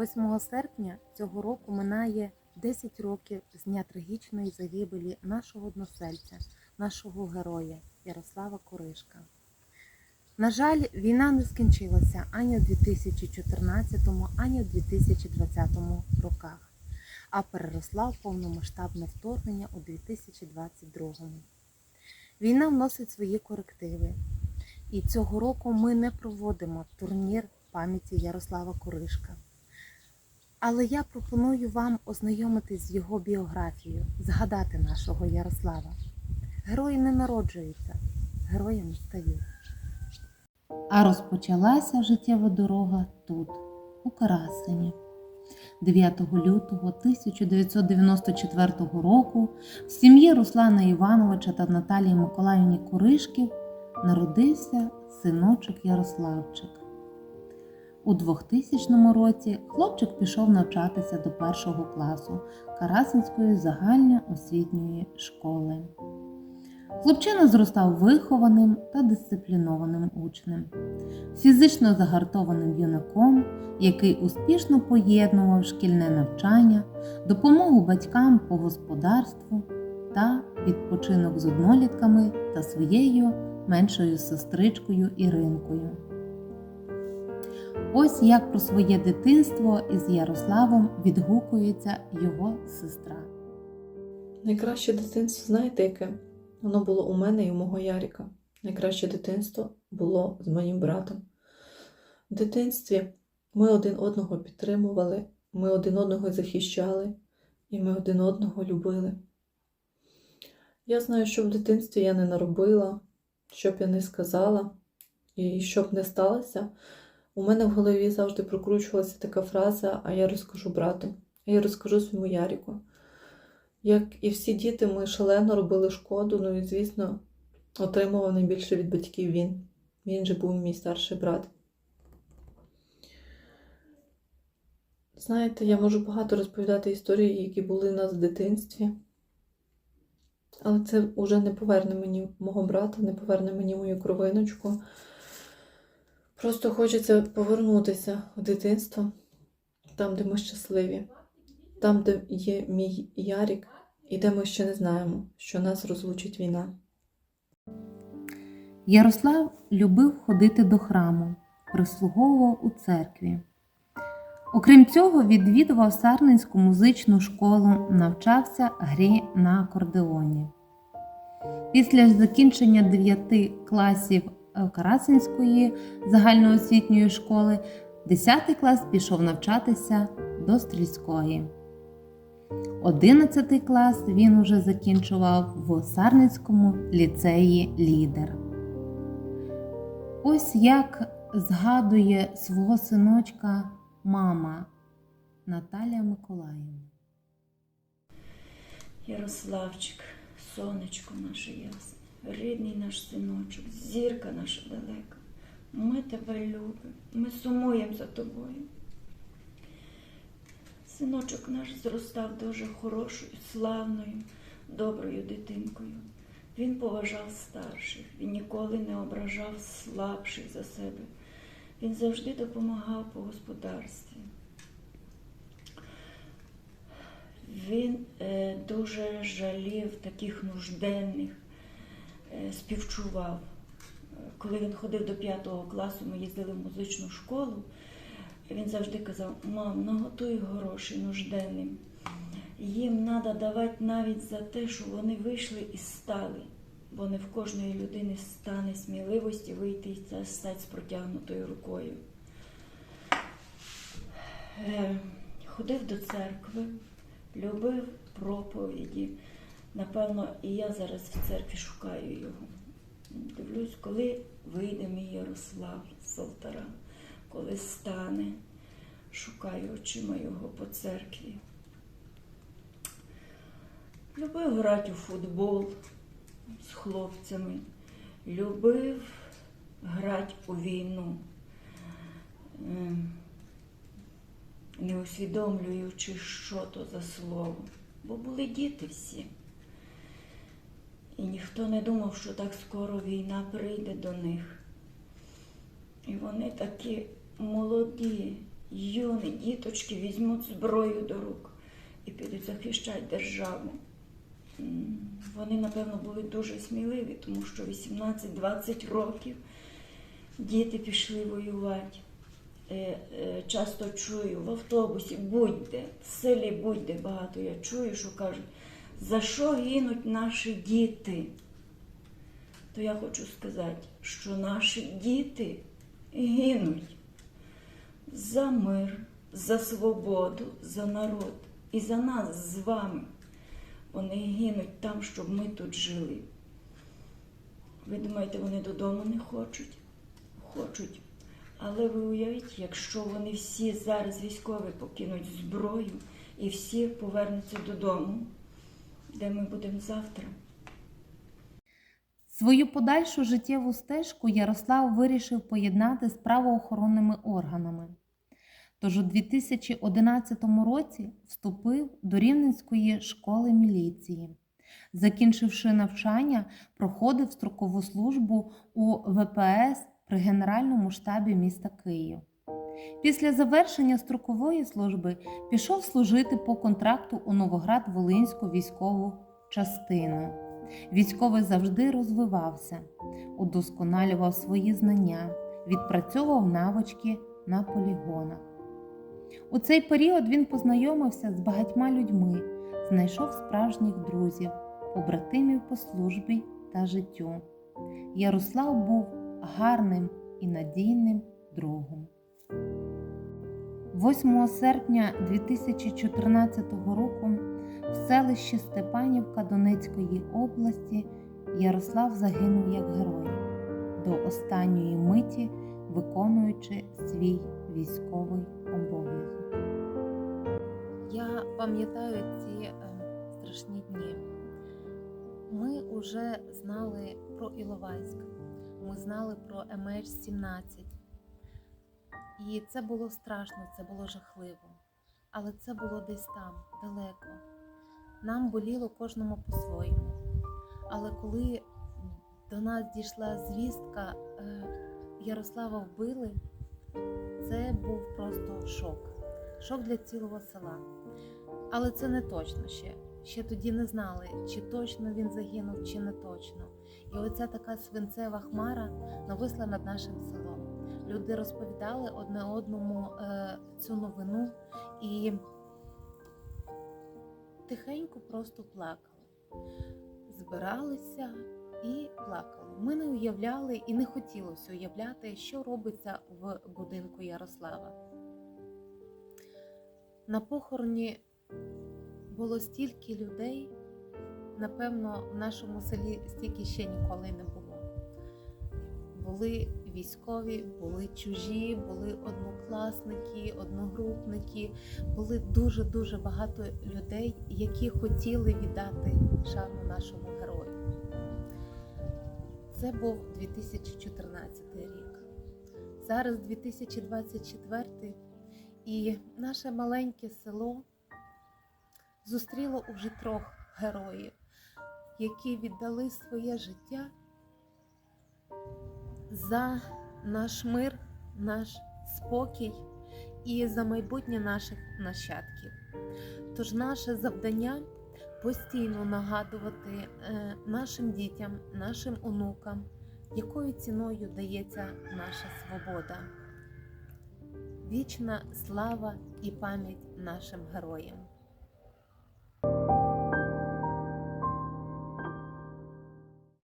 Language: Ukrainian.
8 серпня цього року минає 10 років з дня трагічної загибелі нашого односельця, нашого героя Ярослава Коришка. На жаль, війна не скінчилася ані у 2014, ані у 2020 роках, а переросла в повномасштабне вторгнення у 2022. Війна вносить свої корективи. І цього року ми не проводимо турнір пам'яті Ярослава Коришка. Але я пропоную вам ознайомитись з його біографією, згадати нашого Ярослава. Герої не народжуються, героями стають. А розпочалася життєва дорога тут, у Карасині. 9 лютого 1994 року в сім'ї Руслана Івановича та Наталії Миколаївні Коришків народився синочок Ярославчик. У 2000 році хлопчик пішов навчатися до першого класу Карасинської загальноосвітньої школи. Хлопчина зростав вихованим та дисциплінованим учнем, фізично загартованим юнаком, який успішно поєднував шкільне навчання, допомогу батькам по господарству та відпочинок з однолітками та своєю меншою сестричкою Іринкою. Ось як про своє дитинство із Ярославом відгукується його сестра. Найкраще дитинство, знаєте яке? Воно було у мене і у мого Яріка. Найкраще дитинство було з моїм братом. В дитинстві ми один одного підтримували, ми один одного захищали, і ми один одного любили. Я знаю, що в дитинстві я не наробила, що б я не сказала, і що б не сталося. У мене в голові завжди прокручувалася така фраза, а я розкажу брату, а я розкажу своєму Яріку. Як і всі діти, ми шалено робили шкоду, ну і, звісно, отримував найбільше від батьків він. Він же був мій старший брат. Знаєте, я можу багато розповідати історії, які були у нас в дитинстві. Але це вже не поверне мені мого брата, не поверне мені мою кровиночку. Просто хочеться повернутися в дитинство, там, де ми щасливі, там, де є мій Ярік, і де ми ще не знаємо, що нас розлучить війна. Ярослав любив ходити до храму, прислуговував у церкві. Окрім цього, відвідував Сарненську музичну школу, навчався грі на акордеоні. Після закінчення 9 класів Карасинської загальноосвітньої школи, 10 клас пішов навчатися до стрільської. 11 клас він уже закінчував в Сарницькому ліцеї Лідер. Ось як згадує свого синочка мама Наталія Миколаївна. Ярославчик, сонечко наше ясне, рідний наш синочок, зірка наша далека. Ми тебе любимо, ми сумуємо за тобою. Синочок наш зростав дуже хорошою, славною, доброю дитинкою. Він поважав старших, він ніколи не ображав слабших за себе. Він завжди допомагав по господарстві. Він е, дуже жалів таких нужденних, співчував. Е, Коли він ходив до п'ятого класу, ми їздили в музичну школу, він завжди казав: мам, наготуй гроші нужденним. Їм треба давати навіть за те, що вони вийшли і стали, бо не в кожної людини стане сміливості вийти і стати з протягнутою рукою. Е, Ходив до церкви, любив проповіді. Напевно, і я зараз в церкві шукаю його. Дивлюсь, коли вийде мій Ярослав з алтара, коли стане, шукаю очима його по церкві. Любив грати у футбол з хлопцями, любив грати у війну. Ем, не усвідомлюючи, що то за слово. Бо були діти всі. І ніхто не думав, що так скоро війна прийде до них. І вони такі молоді, юні діточки візьмуть зброю до рук і підуть захищати державу. Вони, напевно, були дуже сміливі, тому що 18-20 років діти пішли воювати. Е, е, Часто чую в автобусі будь-де, в селі будь-де багато я чую, що кажуть, за що гинуть наші діти? То я хочу сказати, що наші діти гинуть за мир, за свободу, за народ і за нас з вами. Вони гинуть там, щоб ми тут жили. Ви думаєте, вони додому не хочуть? Хочуть. Але ви уявіть, якщо вони всі зараз військові покинуть зброю і всі повернуться додому, де ми будемо завтра? Свою подальшу життєву стежку Ярослав вирішив поєднати з правоохоронними органами. Тож у 2011 році вступив до Рівненської школи міліції. Закінчивши навчання, проходив строкову службу у ВПС при Генеральному штабі міста Київ. Після завершення строкової служби пішов служити по контракту у Новоград-Волинську військову частину. Військовий завжди розвивався, удосконалював свої знання, відпрацьовував навички на полігонах. У цей період він познайомився з багатьма людьми, знайшов справжніх друзів, побратимів по службі та життю. Ярослав був гарним і надійним другом. 8 серпня 2014 року в селищі Степанівка Донецької області Ярослав загинув як герой, до останньої миті виконуючи свій військовий обов'язок. Я пам'ятаю ці е, страшні дні. Ми вже знали про Іловайськ, ми знали про МH17. І це було страшно, це було жахливо. Але це було десь там, далеко. Нам боліло кожному по-своєму. Але коли до нас дійшла звістка, е, Ярослава вбили, це був просто шок. Шок для цілого села. Але це не точно ще. Ще тоді не знали, чи точно він загинув, чи не точно. І оця така свинцева хмара нависла над нашим селом. Люди розповідали одне одному е, цю новину і тихенько просто плакали. Збиралися і плакали. Ми не уявляли і не хотілося уявляти, що робиться в будинку Ярослава. На похороні було стільки людей, напевно, в нашому селі стільки ще ніколи не було. Були військові, були чужі, були однокласники, одногрупники, були дуже-дуже багато людей, які хотіли віддати шану нашому герою. Це був 2014 рік. Зараз 2024 і наше маленьке село зустріло уже трьох героїв, які віддали своє життя за наш мир, наш спокій і за майбутнє наших нащадків. Тож наше завдання постійно нагадувати е, нашим дітям, нашим онукам, якою ціною дається наша свобода. Вічна слава і пам'ять нашим героям.